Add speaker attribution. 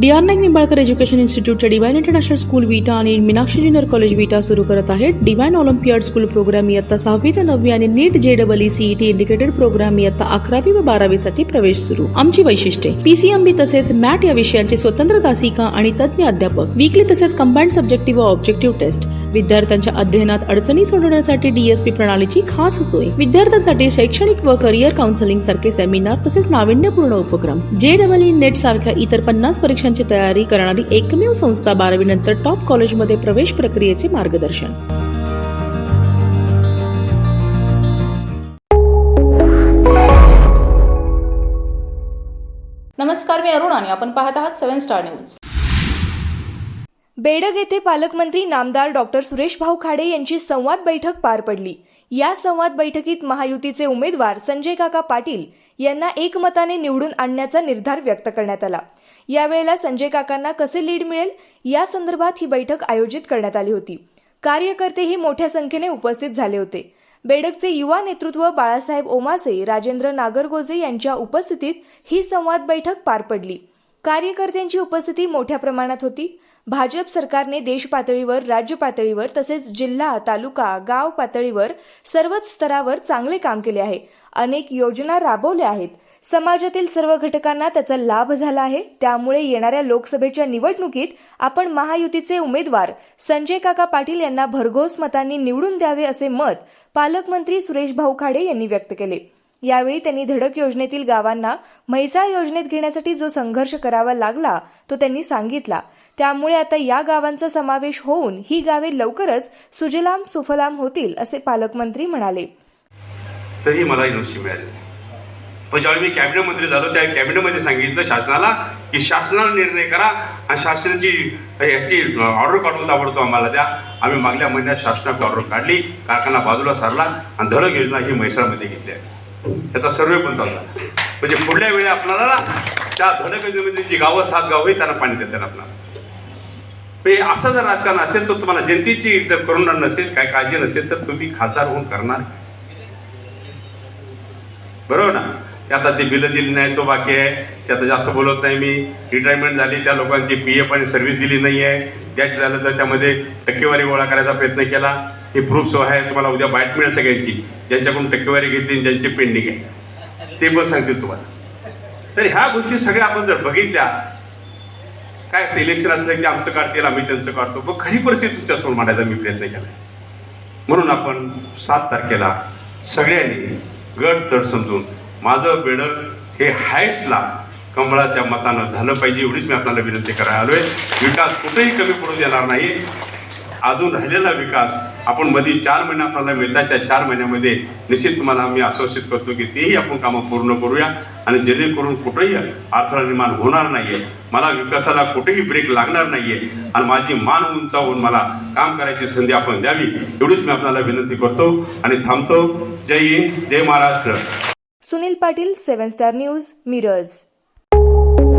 Speaker 1: D R Naik Nimbalkar education इन्स्टिट्यूटच्या divine international school Vita आणि Meenakshi junior college विटा सुरू करत आहेत. डिवाईन ऑलिम्पियाड स्कूल प्रोग्राम इयत्ता सहावी ते नववी आणि नीट जे डबल सीईटी इंडिकेटेड प्रोग्राम इयत्ता अकरावी व बारावीसाठी प्रवेश सुरू. आमची वैशिष्ट्ये. पीसीएमबी तसेच मॅट या विषयांची स्वतंत्र तासिका आणि तज्ञ अध्यापक वीकली तसेच कंबाईंड सब्जेक्टिव्ह व ऑब्जेक्टिव्ह टेस्ट विद्यार्थ्यांच्या अध्ययनात अडचणी सोडवण्यासाठी डीएसपी प्रणालीची खास सोय. विद्यार्थ्यांसाठी शैक्षणिक व करिअर काउन्सिलिंग सारखे सेमिनार तसेच नाविन्यपूर्ण उपक्रम. जे डबल नेट सारख्या इतर पन्नास परीक्षा परीक्षांची तयारी करणारी एकमेव संस्था बारावी नंतर टॉप कॉलेजमध्ये प्रवेश प्रक्रियेचे मार्गदर्शन.
Speaker 2: नमस्कार मी अरुण आणि आपण पाहत आहात सेव्हन स्टार न्यूज
Speaker 3: बेडग येथे पालकमंत्री नामदार डॉक्टर सुरेश भाऊ खाडे यांची संवाद बैठक पार पडली. या संवाद बैठकीत महायुतीचे उमेदवार संजय काका पाटील यांना एकमताने निवडून आणण्याचा निर्धार व्यक्त करण्यात आला. यावेळेला संजय काकांना कसे लीड मिळेल? या संदर्भात ही बैठक आयोजित करण्यात आली होती. कार्यकर्तेही मोठ्या संख्येने उपस्थित झाले होते. बेडकचे युवा नेतृत्व बाळासाहेब ओमासे राजेंद्र नागरगोजे यांच्या उपस्थितीत ही संवाद बैठक पार पडली. कार्यकर्त्यांची उपस्थिती मोठ्या प्रमाणात होती. भाजप सरकारने देश पातळीवर राज्य पातळीवर तसेच जिल्हा तालुका गाव पातळीवर सर्वच स्तरावर चांगले काम केले आहे. अनेक योजना राबवल्या आहेत. समाजातील सर्व घटकांना त्याचा लाभ झाला आहे. त्यामुळे येणाऱ्या लोकसभेच्या निवडणुकीत आपण महायुतीचे उमेदवार संजय काका पाटील यांना भरघोस मतांनी निवडून द्यावे असे मत पालकमंत्री सुरेश भाऊ खाडे यांनी व्यक्त केले. यावेळी त्यांनी धडक योजनेतील गावांना म्हैसाळ योजनेत घेण्यासाठी जो संघर्ष करावा लागला तो त्यांनी सांगितला. त्यामुळे आता या गावांचा समावेश होऊन ही गावे लवकरच सुजलाम सुफलाम होतील असे पालकमंत्री म्हणाले.
Speaker 4: तरी मला नोशी मिळाली पण ज्यावेळी मी कॅबिनेट मंत्री झालो त्या कॅबिनेटमध्ये सांगितलं शासनाला की शासनाला निर्णय करा आणि शासनाची ह्याची ऑर्डर काढून ताबडतो आम्हाला द्या. आम्ही मागल्या महिन्यात शासनाची ऑर्डर काढली कारखाना बाजूला सारला आणि धडक योजना ही म्हैसाळमध्ये घेतली आहे. त्याचा सर्वे पण चालला. म्हणजे पुढल्या वेळी आपल्याला त्या धडक जी गावं सात गावं आहे त्यांना पाणी देतात आपल्याला. असं जर राजकारण असेल तर तुम्हाला जनतेची जर करुणा नसेल काय काळजी नसेल तर तुम्ही खासदार होऊन करणार बरोबर ना? ते आता ते बिलं दिली नाही तो बाकी आहे. ते आता जास्त बोलत नाही मी. रिटायरमेंट झाली त्या लोकांची पी एफ आणि सर्व्हिस दिली नाही आहे द्यायची झालं तर त्यामध्ये टक्केवारी गोळा करायचा प्रयत्न केला. हे प्रूफ सो आहे तुम्हाला उद्या बाईट मिळेल सगळ्यांची. ज्यांच्याकडून टक्केवारी घेतली आणि ज्यांची पेंडिंग आहे. ते पण सांगतील तुम्हाला. तर ह्या गोष्टी सगळ्या आपण जर बघितल्या काय असतं इलेक्शन असलं की आमचं काढतील आम्ही त्यांचं काढतो. मग खरी परिस्थिती तुमच्यासमोर मांडायचा मी प्रयत्न केला. म्हणून आपण सात तारखेला सगळ्यांनी गट तड समजून माझं बेडक हे हायस्टला कमळाच्या मतानं झालं पाहिजे एवढीच मी आपल्याला विनंती करायला आलोय. विकास कुठेही कमी पडू देणार नाही. अजून राहिलेला विकास आपण मध्ये चार महिने आपल्याला मिळतात त्या चार महिन्यामध्ये निश्चित तुम्हाला मी आश्वासित करतो की तेही आपण कामं पूर्ण करूया आणि जेणेकरून कुठेही अडथळा निर्माण होणार नाहीये. मला विकासाला कुठेही ब्रेक लागणार नाहीये आणि माझी मान उंचावून मला काम करायची संधी आपण द्यावी एवढीच मी आपल्याला विनंती करतो आणि थांबतो. जय हिंद जय Maharashtra.
Speaker 3: Sunil Patil seven star news Miraj. you.